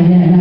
yeah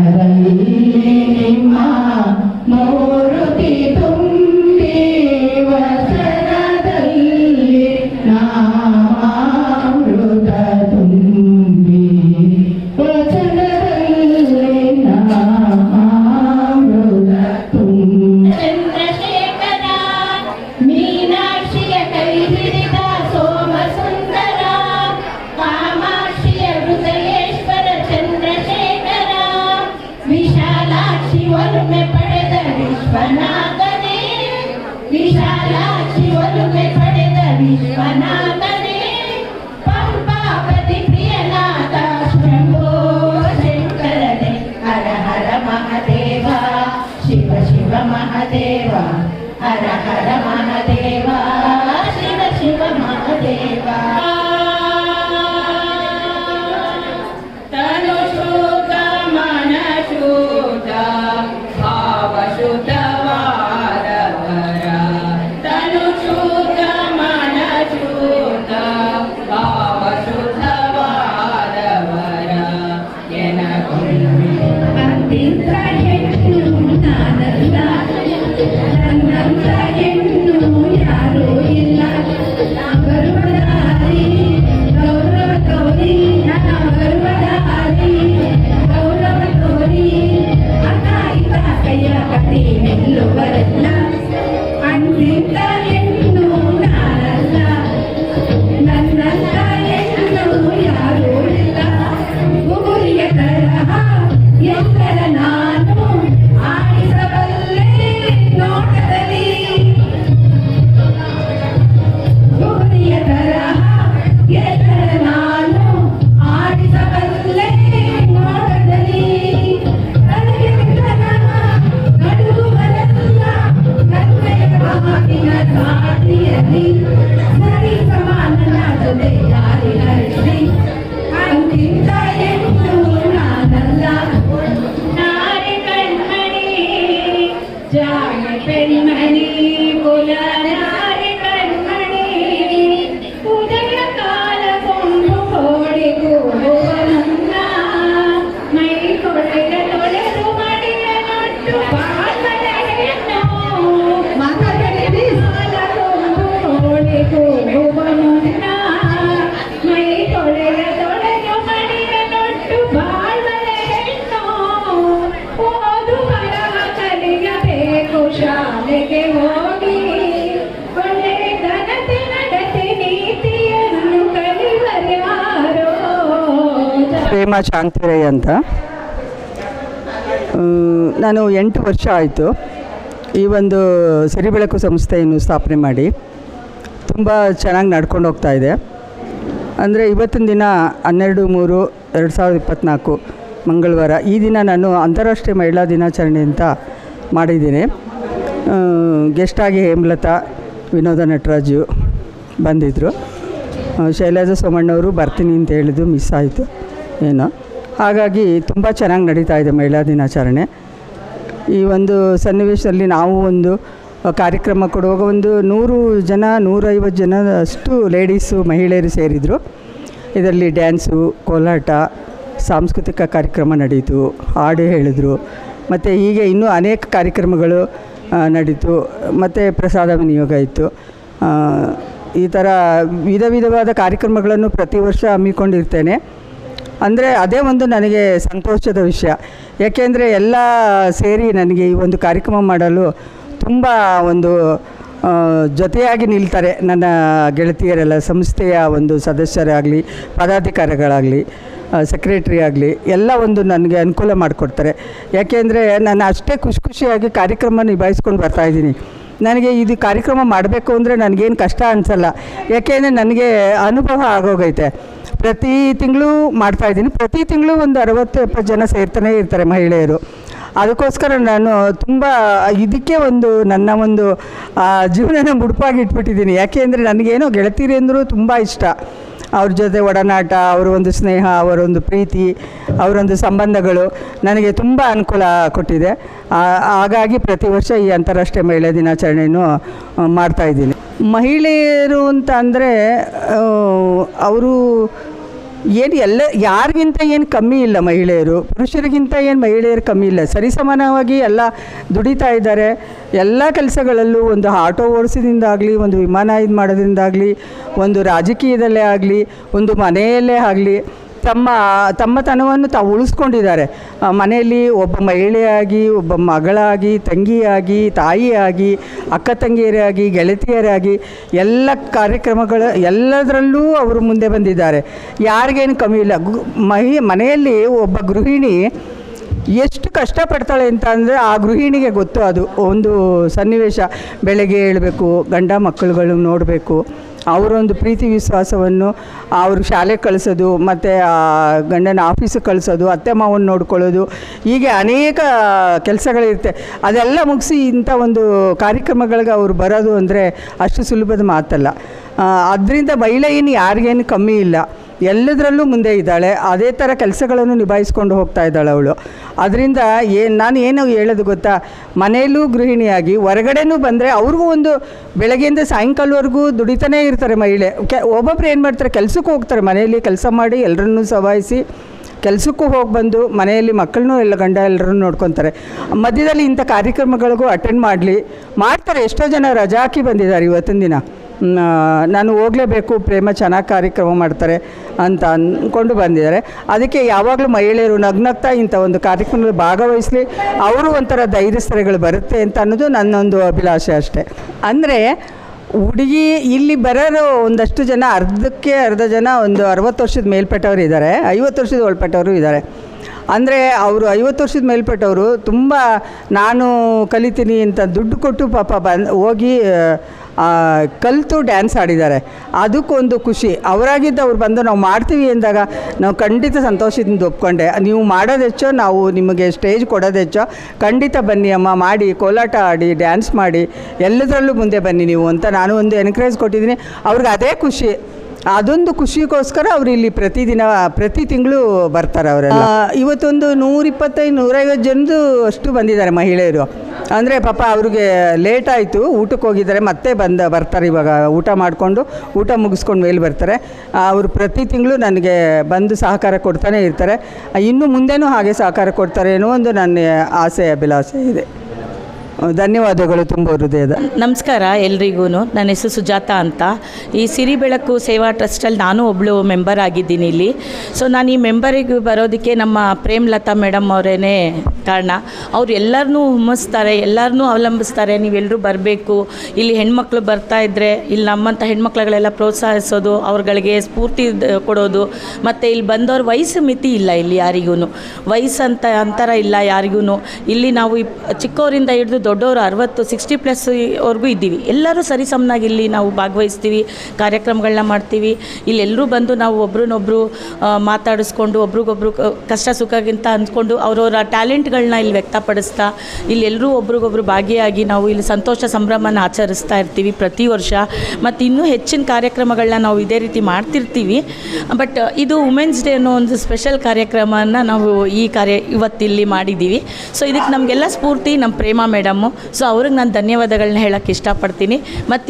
جعل بالمهني المهني كلنا ಪ್ರೇಮ ಶಾಂತಿರೈ ಅಂತ. ನಾನು ಎಂಟು ವರ್ಷ ಆಯಿತು. ಈ ಒಂದು ಸಿರಿಬೆಳಕು ಸಂಸ್ಥೆಯನ್ನು ಸ್ಥಾಪನೆ ಮಾಡಿ ತುಂಬ ಚೆನ್ನಾಗಿ ನಡ್ಕೊಂಡು ಹೋಗ್ತಾ ಇದೆ. ಅಂದರೆ ಇವತ್ತಿನ ದಿನ ಹನ್ನೆರಡು ಮೂರು ಎರಡು ಸಾವಿರದ ಇಪ್ಪತ್ತ್ನಾಲ್ಕು ಮಂಗಳವಾರ ಈ ದಿನ ನಾನು ಅಂತಾರಾಷ್ಟ್ರೀಯ ಮಹಿಳಾ ದಿನಾಚರಣೆ ಅಂತ ಮಾಡಿದ್ದೀನಿ. ಗೆಸ್ಟಾಗಿ ಹೇಮಲತಾ, ವಿನೋದ ನಟರಾಜು ಬಂದಿದ್ದರು ಶೈಲಜಾ ಸೋಮಣ್ಣವರು ಬರ್ತೀನಿ ಅಂತ ಹೇಳಿದ್ದು ಮಿಸ್ ಆಯಿತು. ಏನೋ. ಹಾಗಾಗಿ ತುಂಬ ಚೆನ್ನಾಗಿ ನಡೀತಾ ಇದೆ ಮಹಿಳಾ ದಿನಾಚರಣೆ. ಈ ಒಂದು ಸನ್ನಿವೇಶದಲ್ಲಿ ನಾವು ಒಂದು ಕಾರ್ಯಕ್ರಮ ಕೊಡುವಾಗ ಒಂದು ನೂರು ಜನ, ನೂರೈವತ್ತು ಜನ ಅಷ್ಟು ಲೇಡೀಸು ಮಹಿಳೆಯರು ಸೇರಿದರು. ಇದರಲ್ಲಿ ಡ್ಯಾನ್ಸು, ಕೋಲಾಟ, ಸಾಂಸ್ಕೃತಿಕ ಕಾರ್ಯಕ್ರಮ ನಡೀತು, ಹಾಡು ಹೇಳಿದರು. ಮತ್ತು ಹೀಗೆ ಇನ್ನೂ ಅನೇಕ ಕಾರ್ಯಕ್ರಮಗಳು ನಡೀತು. ಮತ್ತು ಪ್ರಸಾದ ವಿನಿಯೋಗ ಇತ್ತು. ಈ ಥರ ವಿಧ ವಿಧವಾದ ಕಾರ್ಯಕ್ರಮಗಳನ್ನು ಪ್ರತಿ ವರ್ಷ ಹಮ್ಮಿಕೊಂಡಿರ್ತೇನೆ. ಅಂದರೆ ಅದೇ ಒಂದು ನನಗೆ ಸಂತೋಷದ ವಿಷಯ. ಯಾಕೆಂದರೆ ಎಲ್ಲ ಸೇರಿ ನನಗೆ ಈ ಒಂದು ಕಾರ್ಯಕ್ರಮ ಮಾಡಲು ತುಂಬ ಒಂದು ಜೊತೆಯಾಗಿ ನಿಲ್ತಾರೆ ನನ್ನ ಗೆಳತಿಯರೆಲ್ಲ, ಸಂಸ್ಥೆಯ ಒಂದು ಸದಸ್ಯರಾಗಲಿ, ಪದಾಧಿಕಾರಿಗಳಾಗಲಿ ಸೆಕ್ರೆಟ್ರಿ ಆಗಲಿ, ಎಲ್ಲ ಒಂದು ನನಗೆ ಅನುಕೂಲ ಮಾಡಿಕೊಡ್ತಾರೆ. ಯಾಕೆಂದರೆ ನಾನು ಅಷ್ಟೇ ಖುಷಿ ಖುಷಿಯಾಗಿ ಕಾರ್ಯಕ್ರಮ ನಿಭಾಯಿಸ್ಕೊಂಡು ಬರ್ತಾಯಿದ್ದೀನಿ ನನಗೆ ಇದು ಕಾರ್ಯಕ್ರಮ ಮಾಡಬೇಕು ಅಂದರೆ ನನಗೇನು ಕಷ್ಟ ಅನಿಸಲ್ಲ. ಯಾಕೆಂದರೆ ನನಗೆ ಅನುಭವ ಆಗೋಗೈತೆ. ಪ್ರತಿ ತಿಂಗಳು ಮಾಡ್ತಾಯಿದ್ದೀನಿ ಪ್ರತಿ ತಿಂಗಳು ಒಂದು ಅರವತ್ತು, ಎಪ್ಪತ್ತು ಜನ ಸೇರ್ತಾನೆ ಇರ್ತಾರೆ ಮಹಿಳೆಯರು. ಅದಕ್ಕೋಸ್ಕರ ನಾನು ತುಂಬ, ಇದಕ್ಕೆ ಒಂದು ನನ್ನ ಒಂದು ಜೀವನನ ಮುಡುಪಾಗಿ ಇಟ್ಬಿಟ್ಟಿದ್ದೀನಿ. ಯಾಕೆ ಅಂದರೆ ನನಗೇನೋ ಗೆಳತಿಯರು ಅಂದರೂ ತುಂಬ ಇಷ್ಟ. ಅವ್ರ ಜೊತೆ ಒಡನಾಟ, ಅವರ ಒಂದು ಸ್ನೇಹ ಅವರೊಂದು ಪ್ರೀತಿ ಅವರೊಂದು ಸಂಬಂಧಗಳು ನನಗೆ ತುಂಬ ಅನುಕೂಲ ಕೊಟ್ಟಿದೆ. ಹಾಗಾಗಿ ಪ್ರತಿ ವರ್ಷ ಈ ಅಂತಾರಾಷ್ಟ್ರೀಯ ಮಹಿಳಾ ದಿನಾಚರಣೆಯನ್ನು ಮಾಡ್ತಾಯಿದ್ದೀನಿ ಮಹಿಳೆಯರು ಅಂತ ಅಂದರೆ ಅವರು ಏನು ಎಲ್ಲ, ಯಾರಿಗಿಂತ ಏನು ಕಮ್ಮಿ ಇಲ್ಲ ಮಹಿಳೆಯರು? ಪುರುಷರಿಗಿಂತ ಏನು ಮಹಿಳೆಯರು ಕಮ್ಮಿ ಇಲ್ಲ. ಸರಿಸಮಾನವಾಗಿ ಎಲ್ಲ ದುಡಿತಾ ಇದ್ದಾರೆ. ಎಲ್ಲ ಕೆಲಸಗಳಲ್ಲೂ ಒಂದು ಆಟೋ ಓಡಿಸೋದ್ರಿಂದಾಗಲಿ ಒಂದು ವಿಮಾನ ಇದು ಮಾಡೋದ್ರಿಂದಾಗಲಿ ಒಂದು ರಾಜಕೀಯದಲ್ಲೇ ಆಗಲಿ, ಒಂದು ಮನೆಯಲ್ಲೇ ಆಗಲಿ ತಮ್ಮ, ತಮ್ಮತನವನ್ನು ತಾವು ಉಳಿಸ್ಕೊಂಡಿದ್ದಾರೆ. ಮನೆಯಲ್ಲಿ ಒಬ್ಬ ಮಹಿಳೆಯಾಗಿ, ಒಬ್ಬ ಮಗಳಾಗಿ, ತಂಗಿಯಾಗಿ, ತಾಯಿಯಾಗಿ, ಅಕ್ಕ ತಂಗಿಯರಾಗಿ, ಗೆಳತಿಯರಾಗಿ ಎಲ್ಲ ಕಾರ್ಯಕ್ರಮಗಳ, ಎಲ್ಲದರಲ್ಲೂ ಅವರು ಮುಂದೆ ಬಂದಿದ್ದಾರೆ. ಯಾರಿಗೇನು ಕಮ್ಮಿ ಇಲ್ಲ. ಮಹಿ, ಮನೆಯಲ್ಲಿ ಒಬ್ಬ ಗೃಹಿಣಿ ಎಷ್ಟು ಕಷ್ಟಪಡ್ತಾಳೆ ಅಂತ ಅಂದರೆ ಆ ಗೃಹಿಣಿಗೆ ಗೊತ್ತು. ಅದು ಒಂದು ಸನ್ನಿವೇಶ. ಬೆಳಗ್ಗೆ ಹೇಳಬೇಕು ಗಂಡ ಮಕ್ಕಳುಗಳು ನೋಡಬೇಕು ಅವರೊಂದು ಪ್ರೀತಿ ವಿಶ್ವಾಸವನ್ನು ಅವರು ಶಾಲೆಗೆ ಕಳಿಸೋದು, ಮತ್ತು ಗಂಡನ ಆಫೀಸಿಗೆ ಕಳಿಸೋದು, ಅತ್ತೆ ಮಾವನ್ನ ನೋಡ್ಕೊಳ್ಳೋದು, ಹೀಗೆ ಅನೇಕ ಕೆಲಸಗಳಿರುತ್ತೆ. ಅದೆಲ್ಲ ಮುಗಿಸಿ ಇಂಥ ಒಂದು ಕಾರ್ಯಕ್ರಮಗಳಿಗೆ ಅವರು ಬರೋದು ಅಂದರೆ ಅಷ್ಟು ಸುಲಭದ ಮಾತಲ್ಲ. ಅದರಿಂದ ಮಹಿಳೆ ಏನು ಯಾರಿಗೇನು ಕಮ್ಮಿ ಇಲ್ಲ. ಎಲ್ಲದರಲ್ಲೂ ಮುಂದೆ ಇದ್ದಾಳೆ. ಅದೇ ಥರ ಕೆಲಸಗಳನ್ನು ನಿಭಾಯಿಸ್ಕೊಂಡು ಹೋಗ್ತಾ ಇದ್ದಾಳೆ ಅವಳು. ಅದರಿಂದ ಏನು, ನಾನು ಏನು ಹೇಳೋದು ಗೊತ್ತಾ? ಮನೆಯಲ್ಲೂ ಗೃಹಿಣಿಯಾಗಿ ಹೊರಗಡೆನೂ ಬಂದರೆ ಅವ್ರಿಗೂ ಒಂದು ಬೆಳಗ್ಗೆಯಿಂದ ಸಾಯಂಕಾಲವರೆಗೂ ದುಡಿತಾನೇ ಇರ್ತಾರೆ ಮಹಿಳೆ. ಕೆ, ಒಬ್ಬೊಬ್ರು ಏನು ಮಾಡ್ತಾರೆ? ಕೆಲಸಕ್ಕೂ ಹೋಗ್ತಾರೆ. ಮನೆಯಲ್ಲಿ ಕೆಲಸ ಮಾಡಿ ಎಲ್ಲರನ್ನೂ ಸವಾಯಿಸಿ ಕೆಲಸಕ್ಕೂ ಹೋಗಿ ಬಂದು ಮನೆಯಲ್ಲಿ ಮಕ್ಕಳನ್ನೂ ಎಲ್ಲ ಗಂಡ ಎಲ್ಲರನ್ನೂ ನೋಡ್ಕೊತಾರೆ. ಮಧ್ಯದಲ್ಲಿ ಇಂಥ ಕಾರ್ಯಕ್ರಮಗಳಿಗೂ ಅಟೆಂಡ್ ಮಾಡಲಿ. ಮಾಡ್ತಾರೆ. ಎಷ್ಟೋ ಜನ ರಜಾ ಹಾಕಿ ಬಂದಿದ್ದಾರೆ ಇವತ್ತಿನ ದಿನ. ನಾನು ಹೋಗಲೇಬೇಕು, ಪ್ರೇಮ ಚೆನ್ನಾಗಿ ಕಾರ್ಯಕ್ರಮ ಮಾಡ್ತಾರೆ ಅಂತ ಅಂದ್ಕೊಂಡು ಬಂದಿದ್ದಾರೆ. ಅದಕ್ಕೆ ಯಾವಾಗಲೂ ಮಹಿಳೆಯರು ನಗ್ನಗ್ತಾ ಇಂಥ ಒಂದು ಕಾರ್ಯಕ್ರಮದಲ್ಲಿ ಭಾಗವಹಿಸಲಿ, ಅವರು ಒಂಥರ ಧೈರ್ಯಸ್ಥರಗಳು ಬರುತ್ತೆ ಅಂತ ಅನ್ನೋದು ನನ್ನೊಂದು ಅಭಿಲಾಷೆ ಅಷ್ಟೇ. ಅಂದರೆ ಹುಡುಗಿ ಇಲ್ಲಿ ಬರೋರು ಒಂದಷ್ಟು ಜನ ಅರ್ಧಕ್ಕೆ ಅರ್ಧ ಜನ ಒಂದು ಅರವತ್ತು ವರ್ಷದ ಮೇಲ್ಪಟ್ಟವರು ಇದ್ದಾರೆ ಐವತ್ತು ವರ್ಷದ ಒಳಪಟ್ಟವರು ಇದ್ದಾರೆ. ಅಂದರೆ ಅವರು ಐವತ್ತು ವರ್ಷದ ಮೇಲ್ಪಟ್ಟವರು, ತುಂಬ ನಾನು ಕಲಿತೀನಿ ಅಂತ ದುಡ್ಡು ಕೊಟ್ಟು ಪಾಪ ಬಂದು, ಹೋಗಿ ಕಲಿತು ಡ್ಯಾನ್ಸ್ ಆಡಿದ್ದಾರೆ. ಅದಕ್ಕೊಂದು ಖುಷಿ. ಅವರಾಗಿದ್ದು ಅವ್ರು ಬಂದು ನಾವು ಮಾಡ್ತೀವಿ ಅಂದಾಗ ನಾವು ಖಂಡಿತ ಸಂತೋಷದಿಂದ ಒಪ್ಕೊಂಡೆ. ನೀವು ಮಾಡೋದು ಹೆಚ್ಚೋ, ನಾವು ನಿಮಗೆ ಸ್ಟೇಜ್ ಕೊಡೋದು ಹೆಚ್ಚೋ. ಖಂಡಿತ ಬನ್ನಿ ಅಮ್ಮ, ಮಾಡಿ, ಕೋಲಾಟ ಆಡಿ ಡ್ಯಾನ್ಸ್ ಮಾಡಿ, ಎಲ್ಲದರಲ್ಲೂ ಮುಂದೆ ಬನ್ನಿ ನೀವು ಅಂತ ನಾನು ಒಂದು ಎನ್ಕರೇಜ್ ಕೊಟ್ಟಿದ್ದೀನಿ. ಅವ್ರಿಗೆ ಅದೇ ಖುಷಿ. ಅದೊಂದು ಖುಷಿಗೋಸ್ಕರ ಅವರು ಇಲ್ಲಿ ಪ್ರತಿದಿನ, ಪ್ರತಿ ತಿಂಗಳು ಬರ್ತಾರೆ ಅವರೆಲ್ಲ. ಇವತ್ತೊಂದು ನೂರಿಪ್ಪತ್ತೈದು, ನೂರೈವತ್ತು ಜನದು ಅಷ್ಟು ಬಂದಿದ್ದಾರೆ ಮಹಿಳೆಯರು. ಅಂದರೆ ಪಾಪ ಅವ್ರಿಗೆ ಲೇಟ್ ಆಯಿತು, ಊಟಕ್ಕೆ ಹೋಗಿದ್ದಾರೆ, ಮತ್ತೆ ಬಂದ, ಬರ್ತಾರೆ ಇವಾಗ, ಊಟ ಮಾಡಿಕೊಂಡು, ಊಟ ಮುಗಿಸ್ಕೊಂಡು ಮೇಲೆ ಬರ್ತಾರೆ. ಅವರು ಪ್ರತಿ ತಿಂಗಳು ನನಗೆ ಬಂದು ಸಹಕಾರ ಕೊಡ್ತಾನೆ ಇರ್ತಾರೆ. ಇನ್ನು ಮುಂದೆನೂ ಹಾಗೆ ಸಹಕಾರ ಕೊಡ್ತಾರೆ ಅನ್ನೋ ಒಂದು ನನ್ನ ಆಸೆ ಅಭಿಲಾಸೆ ಇದೆ. ಧನ್ಯವಾದಗಳು ತುಂಬ ಹೃದಯದ. ನಮಸ್ಕಾರ ಎಲ್ರಿಗೂ. ನನ್ನ ಹೆಸರು ಸುಜಾತ ಅಂತ. ಈ ಸಿರಿ ಬೆಳಕು ಸೇವಾ ಟ್ರಸ್ಟಲ್ಲಿ ನಾನು ಒಬ್ಬಳು ಮೆಂಬರ್ ಆಗಿದ್ದೀನಿ ಇಲ್ಲಿ. ಸೊ ನಾನು ಈ ಮೆಂಬರಿಗೆ ಬರೋದಕ್ಕೆ ನಮ್ಮ ಪ್ರೇಮ್ಲತಾ ಮೇಡಮ್ ಅವರೇ ಕಾರಣ. ಅವ್ರು ಎಲ್ಲರನ್ನೂ ಹುಮ್ಮಿಸ್ತಾರೆ, ಎಲ್ಲರನ್ನೂ ಅವಲಂಬಿಸ್ತಾರೆ. ನೀವೆಲ್ಲರೂ ಬರಬೇಕು. ಇಲ್ಲಿ ಹೆಣ್ಮಕ್ಳು ಬರ್ತಾ ಇದ್ದರೆ ಇಲ್ಲಿ ನಮ್ಮಂಥ ಹೆಣ್ಮಕ್ಳುಗಳೆಲ್ಲ ಪ್ರೋತ್ಸಾಹಿಸೋದು, ಅವ್ರುಗಳಿಗೆ ಸ್ಫೂರ್ತಿ ಕೊಡೋದು. ಮತ್ತು ಇಲ್ಲಿ ಬಂದವ್ರ ವಯಸ್ಸು ಮಿತಿ ಇಲ್ಲ ಇಲ್ಲಿ ಯಾರಿಗೂ ವಯಸ್ಸಂತ ಅಂತ ಅಂತರ ಇಲ್ಲ ಯಾರಿಗೂ ಇಲ್ಲಿ ನಾವು ಚಿಕ್ಕವರಿಂದ ಹಿಡಿದು ದೊಡ್ಡವರು ಅರವತ್ತು ಸಿಕ್ಸ್ಟಿ ಪ್ಲಸ್ ಅವ್ರಿಗೂ ಇದ್ದೀವಿ. ಎಲ್ಲರೂ ಸರಿಸಮನಾಗಿ ಇಲ್ಲಿ ನಾವು ಭಾಗವಹಿಸ್ತೀವಿ, ಕಾರ್ಯಕ್ರಮಗಳನ್ನ ಮಾಡ್ತೀವಿ. ಇಲ್ಲೆಲ್ಲರೂ ಬಂದು ನಾವು ಒಬ್ರನ್ನೊಬ್ಬರು ಮಾತಾಡಿಸ್ಕೊಂಡು, ಒಬ್ರಿಗೊಬ್ರು ಕಷ್ಟ ಸುಖಗಿಂತ ಅಂದ್ಕೊಂಡು ಅವರವರ ಟ್ಯಾಲೆಂಟ್ಗಳನ್ನ ಇಲ್ಲಿ ವ್ಯಕ್ತಪಡಿಸ್ತಾ ಇಲ್ಲಿ ಎಲ್ಲರೂ ಒಬ್ರಿಗೊಬ್ರು ಭಾಗಿಯಾಗಿ ನಾವು ಇಲ್ಲಿ ಸಂತೋಷ ಸಂಭ್ರಮನ ಆಚರಿಸ್ತಾ ಇರ್ತೀವಿ ಪ್ರತಿ ವರ್ಷ. ಮತ್ತು ಇನ್ನೂ ಹೆಚ್ಚಿನ ಕಾರ್ಯಕ್ರಮಗಳನ್ನ ನಾವು ಇದೇ ರೀತಿ ಮಾಡ್ತಿರ್ತೀವಿ. ಬಟ್ ಇದು ವುಮೆನ್ಸ್ ಡೇ ಅನ್ನೋ ಒಂದು ಸ್ಪೆಷಲ್ ಕಾರ್ಯಕ್ರಮನ ನಾವು ಈ ಕಾರ್ಯ, ಇವತ್ತಿಲ್ಲಿ ಮಾಡಿದ್ದೀವಿ. ಸೊ ಇದಕ್ಕೆ ನಮಗೆಲ್ಲ ಸ್ಫೂರ್ತಿ ನಮ್ಮ ಪ್ರೇಮ ಮೇಡಮ್ಮು ಸೊ ಅವ್ರಿಗೆ ನಾನು ಧನ್ಯವಾದಗಳನ್ನ ಹೇಳೋಕ್ಕೆ ಇಷ್ಟಪಡ್ತೀನಿ. ಮತ್ತು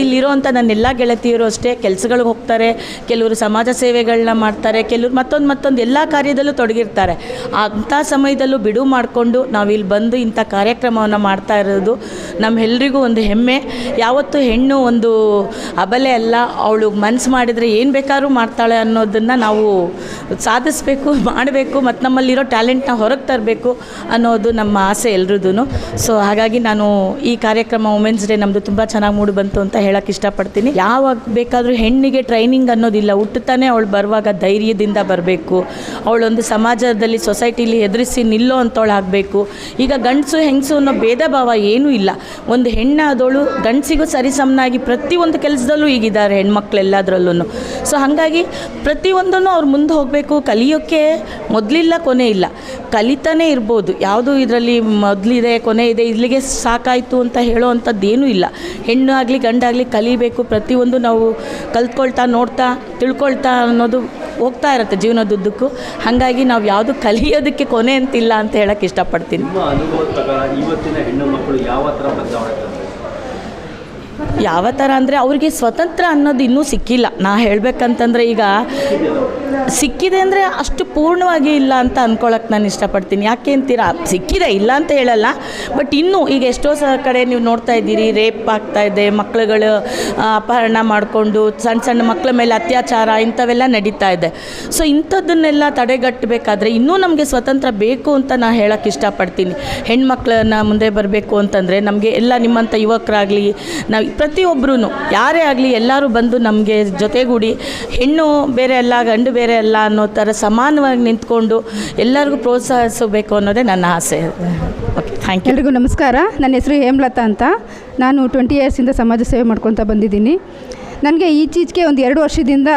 ನನ್ನ ಎಲ್ಲ ಗೆಳತಿಯರು ಅಷ್ಟೇ, ಕೆಲಸಗಳಿಗೆ ಹೋಗ್ತಾರೆ, ಕೆಲವರು ಸಮಾಜ ಸೇವೆಗಳನ್ನ ಮಾಡ್ತಾರೆ, ಕೆಲವರು ಮತ್ತೊಂದು ಮತ್ತೊಂದು ಎಲ್ಲ ಕಾರ್ಯದಲ್ಲೂ ತೊಡಗಿರ್ತಾರೆ. ಅಂಥ ಸಮಯದಲ್ಲೂ ಬಿಡುವು ಮಾಡಿಕೊಂಡು ನಾವು ಇಲ್ಲಿ ಬಂದು ಇಂಥ ಕಾರ್ಯಕ್ರಮವನ್ನು ಮಾಡ್ತಾ ಇರೋದು ನಮ್ಮೆಲ್ಲರಿಗೂ ಒಂದು ಹೆಮ್ಮೆ. ಯಾವತ್ತೂ ಹೆಣ್ಣು ಒಂದು ಅಬಲೆ ಅಲ್ಲ, ಅವಳು ಮನಸ್ಸು ಮಾಡಿದರೆ ಏನು ಬೇಕಾದ್ರೂ ಮಾಡ್ತಾಳೆ ಅನ್ನೋದನ್ನು ನಾವು ಸಾಧಿಸಬೇಕು, ಮಾಡಬೇಕು, ಮತ್ತು ನಮ್ಮಲ್ಲಿರೋ ಟ್ಯಾಲೆಂಟ್ನ ಹೊರಗೆ ತರಬೇಕು ಅನ್ನೋದು ನಮ್ಮ ಆಸೆ ಎಲ್ರದ್ದು ಸೊ ಹಾಗಾಗಿ ನಾನು ಈ ಕಾರ್ಯಕ್ರಮ ವುಮೆನ್ಸ್ ಡೇ ನಮ್ಮದು ತುಂಬ ಚೆನ್ನಾಗಿ ಮೂಡಿ ಬಂತು ಅಂತ ಹೇಳಕ್ಕೆ ಇಷ್ಟಪಡ್ತೀನಿ. ಯಾವಾಗ ಬೇಕಾದರೂ ಹೆಣ್ಣಿಗೆ ಟ್ರೈನಿಂಗ್ ಅನ್ನೋದಿಲ್ಲ. ಹುಟ್ಟುತ್ತಾನೆ ಅವಳು ಬರುವಾಗ ಧೈರ್ಯದಿಂದ ಬರಬೇಕು. ಅವಳೊಂದು ಸಮಾಜದಲ್ಲಿ ಸೊಸೈಟಿಲಿ ಎದುರಿಸಿ ನಿಲ್ಲೋ ಅಂತವಳು ಆಗಬೇಕು ಈಗ ಗಂಡಸು, ಹೆಂಗಸು ಅನ್ನೋ ಭೇದ ಭಾವ ಏನೂ ಇಲ್ಲ. ಒಂದು ಹೆಣ್ಣಾದವಳು ಗಂಡಸಿಗೂ ಸರಿಸಮನಾಗಿ ಪ್ರತಿಯೊಂದು ಕೆಲಸದಲ್ಲೂ ಈಗಿದ್ದಾರೆ ಹೆಣ್ಮಕ್ಳೆಲ್ಲದರಲ್ಲೂ ಸೊ ಹಾಗಾಗಿ ಪ್ರತಿಯೊಂದನ್ನು ಅವ್ರು ಮುಂದೆ ಹೋಗಬೇಕು. ಕಲಿಯೋಕ್ಕೆ ಮೊದಲಿಲ್ಲ, ಕೊನೆ ಇಲ್ಲ. ಕಲಿತಾನೇ ಇರ್ಬೋದು. ಯಾವುದು ಇದರಲ್ಲಿ ಮೊದಲಿದೆ, ಕೊನೆ ಇದೆ. ಇಲ್ಲಿಗೆ ಸಾಕಾಯಿತು ಅಂತ ಹೇಳೋ ಅಂಥದ್ದೇನೂ ಇಲ್ಲ. ಹೆಣ್ಣು ಆಗಲಿ ಗಂಡಾಗಲಿ ಕಲಿಬೇಕು. ಪ್ರತಿಯೊಂದು ನಾವು ಕಲ್ತ್ಕೊಳ್ತಾ, ನೋಡ್ತಾ, ತಿಳ್ಕೊಳ್ತಾ ಅನ್ನೋದು ಹೋಗ್ತಾ ಇರುತ್ತೆ ಜೀವನದುದ್ದಕ್ಕೂ ಹಾಗಾಗಿ ನಾವು ಯಾವುದು ಕಲಿಯೋದಕ್ಕೆ ಕೊನೆ ಅಂತಿಲ್ಲ ಅಂತ ಹೇಳಕ್ಕೆ ಇಷ್ಟಪಡ್ತೀನಿ. ಇವತ್ತಿನ ಹೆಣ್ಣು ಮಕ್ಕಳು ಯಾವ ಥರ ಬದಲಾವಣೆ ಯಾವ ಥರ ಅಂದರೆ ಅವ್ರಿಗೆ ಸ್ವತಂತ್ರ ಅನ್ನೋದು ಇನ್ನೂ ಸಿಕ್ಕಿಲ್ಲ. ನಾ ಹೇಳಬೇಕಂತಂದರೆ ಈಗ ಸಿಕ್ಕಿದೆ ಅಂದರೆ ಅಷ್ಟು ಪೂರ್ಣವಾಗಿ ಇಲ್ಲ ಅಂತ ಅಂದ್ಕೊಳ್ಳೋಕೆ ನಾನು ಇಷ್ಟಪಡ್ತೀನಿ. ಯಾಕೆ ಅಂತೀರಾ? ಸಿಕ್ಕಿದೆ ಇಲ್ಲ ಅಂತ ಹೇಳಲ್ಲ. ಬಟ್ ಇನ್ನೂ ಈಗ ಎಷ್ಟೋ ಸ ಕಡೆ ನೀವು ನೋಡ್ತಾ ಇದ್ದೀರಿ ರೇಪ್ ಆಗ್ತಾ ಇದೆ ಮಕ್ಕಳುಗಳು ಅಪಹರಣ ಮಾಡಿಕೊಂಡು ಸಣ್ಣ ಸಣ್ಣ ಮಕ್ಕಳ ಮೇಲೆ ಅತ್ಯಾಚಾರ ಇಂಥವೆಲ್ಲ ನಡೀತಾ ಇದೆ. ಸೊ ಇಂಥದ್ದನ್ನೆಲ್ಲ ತಡೆಗಟ್ಟಬೇಕಾದ್ರೆ ಇನ್ನೂ ನಮಗೆ ಸ್ವತಂತ್ರ ಬೇಕು ಅಂತ ನಾನು ಹೇಳೋಕ್ಕೆ ಇಷ್ಟಪಡ್ತೀನಿ. ಹೆಣ್ಮಕ್ಳನ್ನ ಮುಂದೆ ಬರಬೇಕು ಅಂತಂದರೆ ನಮಗೆ ಎಲ್ಲ ನಿಮ್ಮಂಥ ಯುವಕರಾಗಲಿ, ನಾವು ಪ್ರತಿಯೊಬ್ಬರೂ ಯಾರೇ ಆಗಲಿ ಎಲ್ಲರೂ ಬಂದು ನಮಗೆ ಜೊತೆಗೂಡಿ ಹೆಣ್ಣು ಬೇರೆ ಅಲ್ಲ, ಗಂಡು ಬೇರೆ ಅಲ್ಲ ಅನ್ನೋ ಥರ ಸಮಾನವಾಗಿ ನಿಂತ್ಕೊಂಡು ಎಲ್ಲರಿಗೂ ಪ್ರೋತ್ಸಾಹಿಸಬೇಕು ಅನ್ನೋದೇ ನನ್ನ ಆಸೆ. ಓಕೆ ಥ್ಯಾಂಕ್ ಯು ಎಲ್ರಿಗೂ ನಮಸ್ಕಾರ. ನನ್ನ ಹೆಸರು ಹೇಮಲತಾ ಅಂತ. ನಾನು ಟ್ವೆಂಟಿ ಇಯರ್ಸಿಂದ ಸಮಾಜ ಸೇವೆ ಮಾಡ್ಕೊತಾ ಬಂದಿದ್ದೀನಿ. ನನಗೆ ಈಚೀಚೆಗೆ ಒಂದು ಎರಡು ವರ್ಷದಿಂದ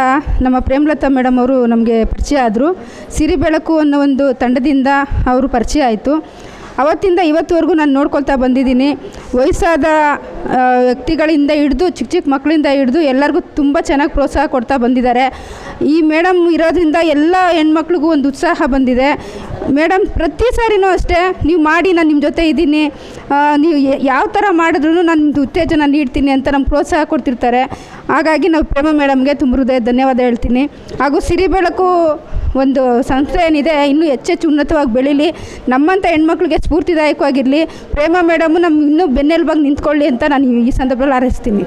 ನಮ್ಮ ಪ್ರೇಮಲತಾ ಮೇಡಮ್ ಅವರು ನಮಗೆ ಪರಿಚಯ ಆದರು. ಸಿರಿ ಬೆಳಕು ಅನ್ನೋ ಒಂದು ತಂಡದಿಂದ ಅವರು ಪರಿಚಯ ಆಯಿತು. ಅವತ್ತಿಂದ ಇವತ್ತುವರೆಗೂ ನಾನು ನೋಡ್ಕೊಳ್ತಾ ಬಂದಿದ್ದೀನಿ. ವಯಸ್ಸಾದ ವ್ಯಕ್ತಿಗಳಿಂದ ಹಿಡಿದು, ಚಿಕ್ಕ ಚಿಕ್ಕ ಮಕ್ಕಳಿಂದ ಹಿಡಿದು ಎಲ್ಲರಿಗೂ ತುಂಬ ಚೆನ್ನಾಗಿ ಪ್ರೋತ್ಸಾಹ ಕೊಡ್ತಾ ಬಂದಿದ್ದಾರೆ. ಈ ಮೇಡಮ್ ಇರೋದ್ರಿಂದ ಎಲ್ಲ ಹೆಣ್ಮಕ್ಳಿಗೂ ಒಂದು ಉತ್ಸಾಹ ಬಂದಿದೆ. ಮೇಡಮ್ ಪ್ರತಿ ಸಾರಿನೂ ಅಷ್ಟೇ, ನೀವು ಮಾಡಿ, ನಾನು ನಿಮ್ಮ ಜೊತೆ ಇದ್ದೀನಿ. ನೀವು ಯಾವ ಥರ ಮಾಡಿದ್ರೂ ನಾನು ಉತ್ತೇಜನ ನೀಡ್ತೀನಿ ಅಂತ ನಮ್ಗೆ ಪ್ರೋತ್ಸಾಹ ಕೊಡ್ತಿರ್ತಾರೆ. ಹಾಗಾಗಿ ನಾವು ಪ್ರೇಮ ಮೇಡಮ್ಗೆ ತುಂಬ ಹೃದಯ ಧನ್ಯವಾದ ಹೇಳ್ತೀನಿ. ಹಾಗೂ ಸಿರಿ ಬೆಳಕು ಒಂದು ಸಂಸ್ಥೆ ಏನಿದೆ, ಇನ್ನೂ ಹೆಚ್ಚೆಚ್ಚು ಉನ್ನತವಾಗಿ ಬೆಳೀಲಿ. ನಮ್ಮಂಥ ಹೆಣ್ಮಕ್ಳಿಗೆ ಸ್ಫೂರ್ತಿದಾಯಕವಾಗಿರಲಿ. ಪ್ರೇಮ ಮೇಡಮು ನಮ್ಮ ಇನ್ನೂ ಬೆನ್ನೆಲುಬಾಗಿ ನಿಂತ್ಕೊಳ್ಳಿ ಅಂತ ನಾನು ಈ ಸಂದರ್ಭದಲ್ಲಿ ಹಾರೈಸ್ತೀನಿ.